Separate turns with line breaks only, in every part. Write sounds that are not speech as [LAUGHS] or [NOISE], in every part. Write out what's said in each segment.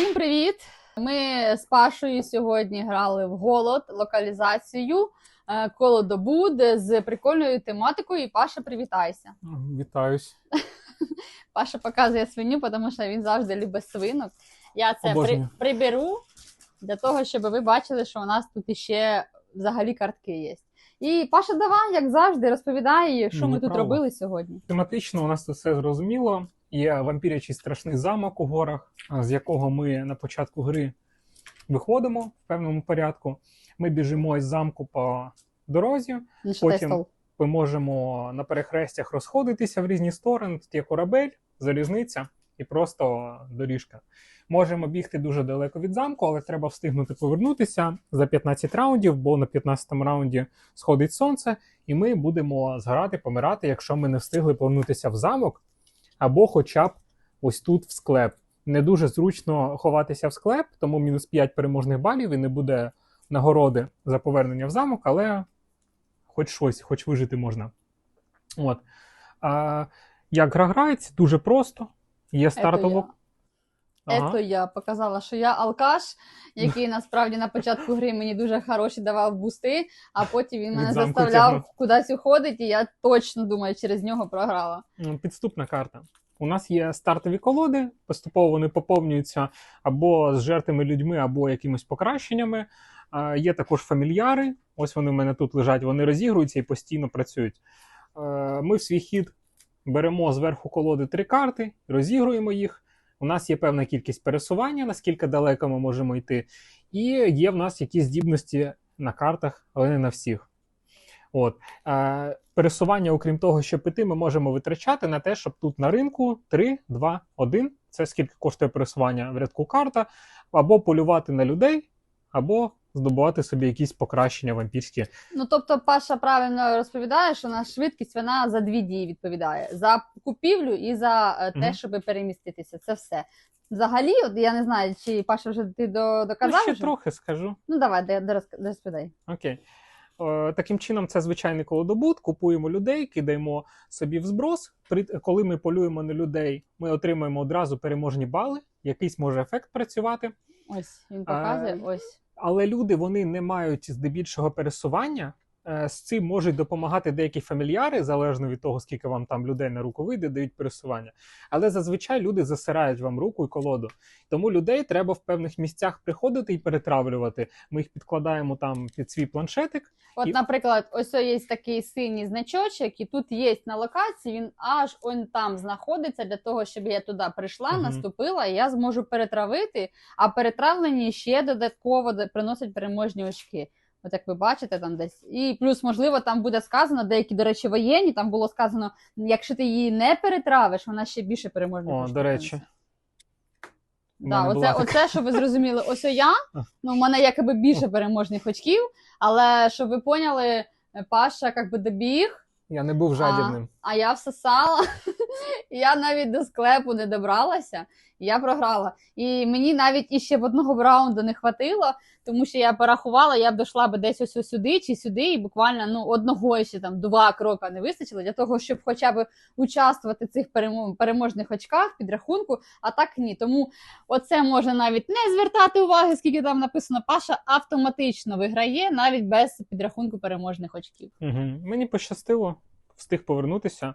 Всім привіт! Ми з Пашою сьогодні грали в голод локалізацію е, колодобуд з прикольною тематикою. І Паша, привітайся.
Вітаюсь. [LAUGHS]
Паша показує свиню, тому що він завжди любить свинок. Я це при, приберу для того, щоб ви бачили, що у нас тут іще взагалі картки є. І Паша, давай, як завжди, розповідай, що
Ну,
ми тут робили сьогодні.
Тематично у нас тут все зрозуміло. Є вампірячий страшний замок у горах, з якого ми на початку гри виходимо в певному порядку. Ми біжимо із замку по дорозі.
Дай
Потім-. Ми можемо на перехрестях розходитися в різні сторони. Тут є корабель, залізниця і просто доріжка. Можемо бігти дуже далеко від замку, але треба встигнути повернутися за 15 раундів, бо на 15 раунді сходить сонце, і ми будемо згорати, помирати, якщо ми не встигли повернутися в замок, або хоча б ось тут в склеп. Не дуже зручно ховатися в склеп, тому мінус 5 переможних балів і не буде нагороди за повернення в замок, але хоч щось, хоч вижити можна. От. А, як гра грається, дуже просто. Є стартово. Ага.
Я показала, що я алкаш, який насправді на початку гри мені дуже хороші давав бусти, а потім він мене заставляв кудись уходити, і я точно думаю, через нього програла.
Підступна карта. У нас є стартові колоди, поступово вони поповнюються або з жертвими людьми, або якимись покращеннями. Є також фамільяри. Ось вони в мене тут лежать, вони розігруються і постійно працюють. Е, Ми в свій хід беремо зверху колоди три карти, розігруємо їх. У нас є певна кількість пересування, наскільки далеко ми можемо йти. І є в нас якісь здібності на картах, але не на всіх. От. Е, пересування, окрім того, що піти, ми можемо витрачати на те, щоб тут на ринку 3, 2, 1. Це скільки коштує пересування в рядку карта, або полювати на людей, або здобувати собі якісь покращення вампірські.
Ну тобто, Паша правильно розповідає, що на швидкість вона за дві дії відповідає: за купівлю і за е, те,
Мгм.
щоб переміститися. Це все. Взагалі, от я не знаю, чи Паша вже ти до,
Ну, ще трохи скажу.
Ну давай, де, де, розк- розповідай.
Окей. Таким чином, це звичайний колодобут. Купуємо людей, кидаємо собі в зброс. Коли ми полюємо на людей, ми отримуємо одразу переможні бали. Якийсь може ефект працювати.
Ось він показує.
Е,
Ось.
Але люди вони не мають здебільшого пересування. Е, З цим можуть допомагати деякі фамільяри, залежно від того, скільки вам там людей на руку вийде, дають пересування. Але зазвичай люди засирають вам руку і колоду. Тому людей треба в певних місцях приходити і перетравлювати. Ми їх підкладаємо там під свій планшетик.
От,
І-
наприклад, ось є такий синій значочок, і тут є на локації, він аж он там знаходиться для того, щоб я туди прийшла,
Мгм.
наступила, і я зможу перетравити, а перетравлені ще додатково да- приносять переможні очки. От як ви бачите, там десь. І плюс, можливо, там буде сказано, деякі, до речі, воєнні, там було сказано, якщо ти її не перетравиш, вона ще більше переможних
О, до речі.
Да, оце, оце, що ви зрозуміли, ось я. Ну, у мене якби більше переможних очків, але щоб ви поняли, Паша якби добіг,
Я не був жадібним.
а я всосала. Я навіть до склепу не добралася, я програла. І мені навіть іще в одного раунду не хватило, тому що я порахувала, я б дійшла би десь ось сюди чи сюди, і буквально ну, одного ще там два крока не вистачило для того, щоб хоча б участвувати в цих переможних очках, підрахунку, а так ні. Тому оце можна навіть не звертати уваги, скільки там написано. Паша автоматично виграє навіть без підрахунку переможних очків.
Угу. Мені пощастило, встиг повернутися.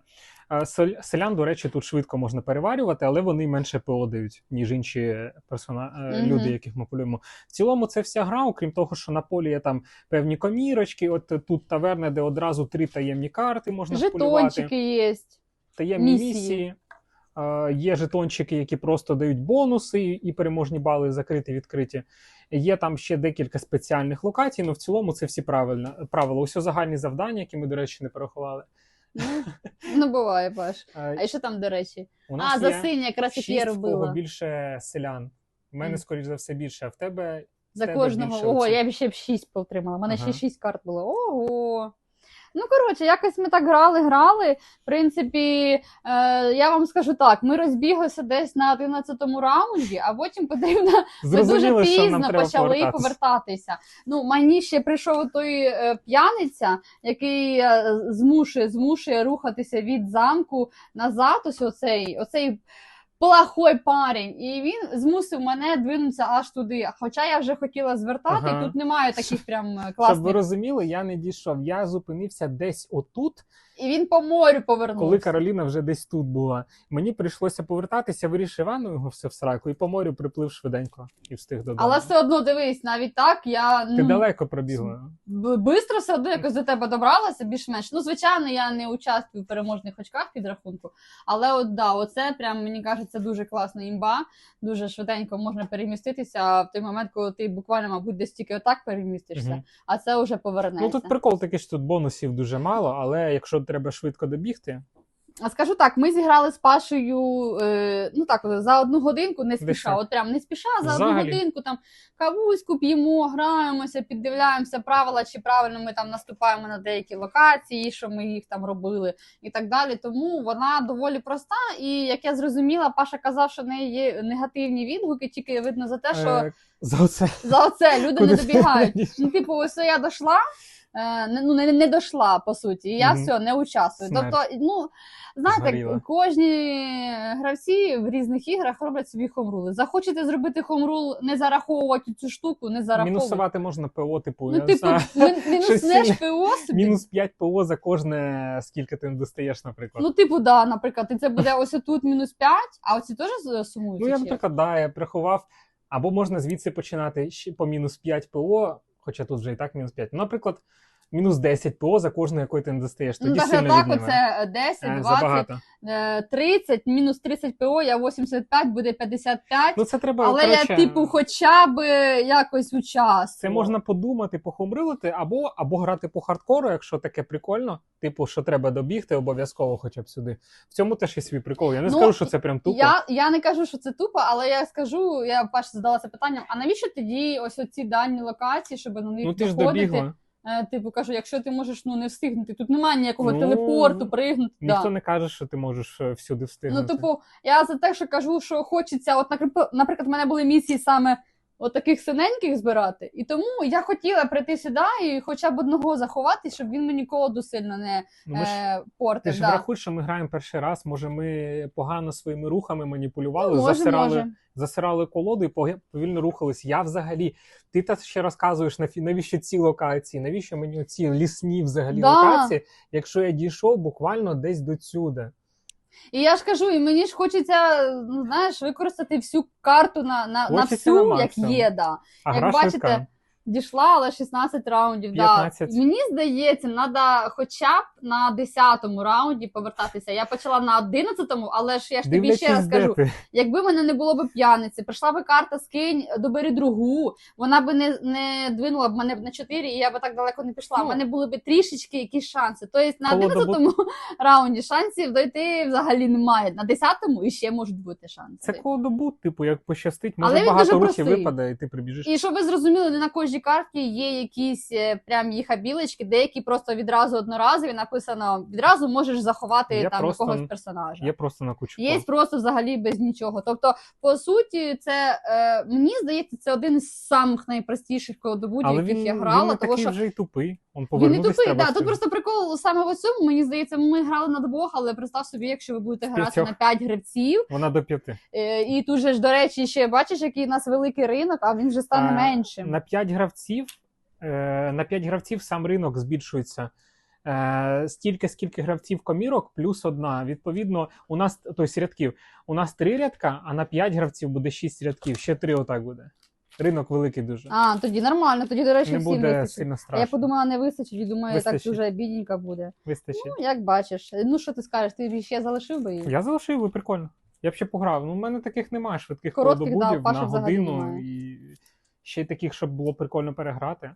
Е, Селян, до речі, тут швидко можна переварювати, але вони менше ПО дають, ніж інші персона...
Мгм.
люди, яких ми полюємо. В цілому, це вся гра, окрім того, що на полі є там певні комірочки. От тут таверна, де одразу три таємні карти можна полювати.
Є.
таємні
Місії.
місії. Е, Є жетончики, які просто дають бонуси і переможні бали закриті, відкриті. Є там ще декілька спеціальних локацій, але в цілому це всі правильно, правила. Усі загальні завдання, які ми, до речі, не порахували.
Ну, [LAUGHS] ну буває, Паш. А що там, до речі?
У нас
А, за
є
синє, якраз як я
шість, в кого
робила.
більше селян. У мене,
Мгм.
скоріш за все, більше, а в тебе
За
тебе
кожного. Ого, я б ще б шість отримала. У мене
Ага.
ще шість карт було. Ого. Ну, коротше, якось ми так грали, грали. В принципі, е, я вам скажу так: ми розбіглися десь на 11-му раунді, а потім потрібно ми дуже пізно почали
повертатися.
повертатися. Ну, мені ще прийшов той е, п'яниця, який е, змушує, змушує рухатися від замку назад. Ось оцей, оцей плохой парень. І він змусив мене двинутися аж туди. Хоча я вже хотіла звертати,
Ага.
і тут немає таких прям е,
Щоб ви розуміли, я не дійшов. Я зупинився десь отут,
І він по морю повернувся.
коли Кароліна вже десь тут була. Мені прийшлося повертатися, вирішив, а ну його все в сраку, і по морю приплив швиденько і встиг додому.
Але все одно дивись, навіть так я
Ти
ну,
далеко пробігла.
бистро все одно якось до тебе добралася, більш-менш. Ну, звичайно, я не участвую в переможних очках підрахунку, але от да, оце прям мені кажеться дуже класна імба. Дуже швиденько можна переміститися в той момент, коли ти буквально, мабуть, десь тільки отак перемістишся,
угу.
а це вже повернеться.
Ну тут прикол такий, що тут бонусів дуже мало, але якщо треба швидко добігти,
А Скажу так, ми зіграли з Пашею, е, ну так, за одну годинку не спіша. От прям не спіша, за одну годинку там кавуську п'ємо, граємося, піддивляємося правила, чи правильно ми там наступаємо на деякі локації, що ми їх там робили, і так далі. Тому вона доволі проста. І як я зрозуміла, Паша казав, що в неї є негативні відгуки, тільки видно за те, що
е, за оце
за оце люди
куди
не добігають. Ну, типу, ось я дошла. Е, не- Ну, не, не дошла, по суті, і я
Мгм.
все не участвую.
Смерть.
Тобто, ну, знаєте,
Згоріла.
кожні гравці в різних іграх роблять собі хомрули. Захочете зробити хомрул, не зараховувати цю штуку, не зараховувати.
мінусувати можна ПО, типу,
Ну, типу, [LAUGHS] мінуснеш ПО собі.
мінус 5 ПО за кожне, скільки ти достаєш, наприклад.
Ну, типу, да, наприклад, і це буде ось тут мінус 5, а оці теж сумуються.
Ну, я, наприклад, да, я приховав, або можна звідси починати ще по мінус 5 ПО, хоча тут вже і так мінус 5. Ну, наприклад, мінус 10 ПО за кожне, якої ти не достаєш. Тоді
Ну,
сильно
так, оце 10,
Е,
20,
Забагато.
е, 30, мінус 30 ПО, я 85, буде 55.
Ну, це треба,
Але
коротше,
я, типу, хоча б якось участвувала.
Це можна подумати, похумрилити, або, або грати по хардкору, якщо таке прикольно. Типу, що треба добігти обов'язково хоча б сюди. В цьому теж є свій прикол. Я не
Ну,
скажу, що це прям тупо.
Я, я не кажу, що це тупо, але я скажу, я Паш задалася питанням: а навіщо тоді ось оці дані локації, щоб на них
Ну ти ж добігла.
Е, Типу кажу, якщо ти можеш ну не встигнути, тут немає ніякого
Ну,
телепорту, пригнути.
Ніхто
да.
не каже, що ти можеш е, всюди встигнути.
Ну, типу, я за те, що кажу, що хочеться, от наприклад, в мене були місії саме от таких синеньких збирати, і тому я хотіла прийти сюди і хоча б одного заховати, щоб він мені колоду сильно не
ну, ми ж,
е,
ти ж
да.
врахуй, що ми граємо перший раз. Може, ми погано своїми рухами маніпулювали,
Ну, може,
засирали,
може.
засирали колоду і повільно рухались. Я взагалі, ти та ще розказуєш, навіщо ці локації, навіщо мені ці лісні взагалі
Да.
локації, якщо я дійшов буквально десь до сюди.
І я ж кажу, і мені ж хочеться, ну знаєш, використати всю карту на, на, на всю,
на
як є, да.
А
Як бачите,
швидка.
Дійшла, але 16 раундів.
15.
Да. Мені здається, треба хоча б на 10-му раунді повертатися. Я почала на 11-му, але ж я ж тобі ще раз кажу, якби мене не було б п'яниці, прийшла би карта скинь, добери другу, вона би не, не двинула б мене б на 4, і я би так далеко не пішла. У
Ну.
мене були б трішечки якісь шанси. Тобто на
Коло
11-му [LAUGHS] раунді шансів дойти взагалі немає. На 10-му іще можуть бути шанси.
Це колодобут, типу, як пощастить, може
він
багато рухів випаде, і ти прибіжиш.
І щоб ви зрозуміли, не на кожній карті є якісь е, прям їх абілочки, деякі просто відразу одноразові написано відразу можеш заховати
Я
там
просто-
якогось персонажа.
Є просто на кучку.
Є просто взагалі без нічого. Тобто, по суті, це е, мені здається, це один з самих найпростіших колодобудів, яких
він,
я
він
грала.
не
тому
такий
що
вже й тупий. Он
він не тупий. Да, тут просто прикол саме в цьому. Мені здається, ми грали на двох, але представ собі, якщо ви будете грати
п'ятьох.
на п'ять гравців,
Вона до п'яти.
е, і тут же ж, до речі, ще бачиш, який у нас великий ринок, а він вже стане
А,
меншим.
На 5 гравців, е, на 5 гравців сам ринок збільшується. Е, стільки, скільки гравців комірок, плюс одна. Відповідно, у нас тобто рядків. У нас три рядка, а на 5 гравців буде 6 рядків. Ще три отак буде. Ринок великий дуже.
А, тоді нормально, тоді, до речі,
не
всім
буде
вистачить.
сильно страшно.
я подумала, не вистачить, і думаю, так
Вистачить.
дуже бідненько буде.
Вистачить.
Ну, як бачиш. Ну, що ти скажеш, ти б ще залишив би її?
Я залишив би прикольно. Я б ще пограв. Ну, в мене таких немає швидких
Коротких, да, Паші
на
взагалі
годину
немає.
і ще й таких, щоб було прикольно переграти.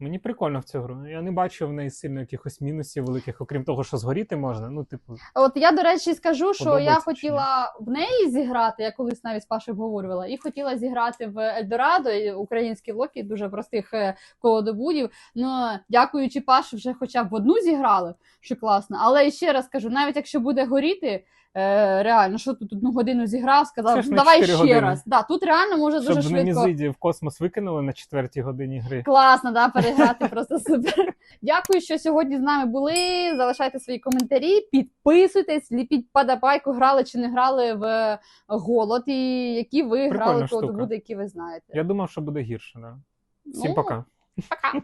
Мені прикольно в цю гру. Я не бачу в неї сильно якихось мінусів великих, окрім того, що згоріти можна. Ну, типу,
От я, до речі, скажу, що я
Подобається чи
хотіла в неї зіграти, я колись навіть з Пашою обговорювала, і хотіла зіграти в Ельдорадо, і українські локі, дуже простих е, колодобудів. Ну, дякуючи Паші, вже хоча б в одну зіграли, що класно. Але ще раз кажу, навіть якщо буде горіти, Е, реально, що тут одну годину зіграв, сказав,
ж
ну, давай ще
години.
раз. Да, тут реально може
Щоб
дуже швидко.
Мізиді в космос викинули на четвертій годині гри.
Класно, да, переграти просто супер. Дякую, що сьогодні з нами були. Залишайте свої коментарі, підписуйтесь, ліпіть падапайку, грали чи не грали в голод, і які ви
Прикольна
грали
штука.
коду, які ви знаєте.
Я думав, що буде гірше. Да. Всім
Ну,
пока.
Пока.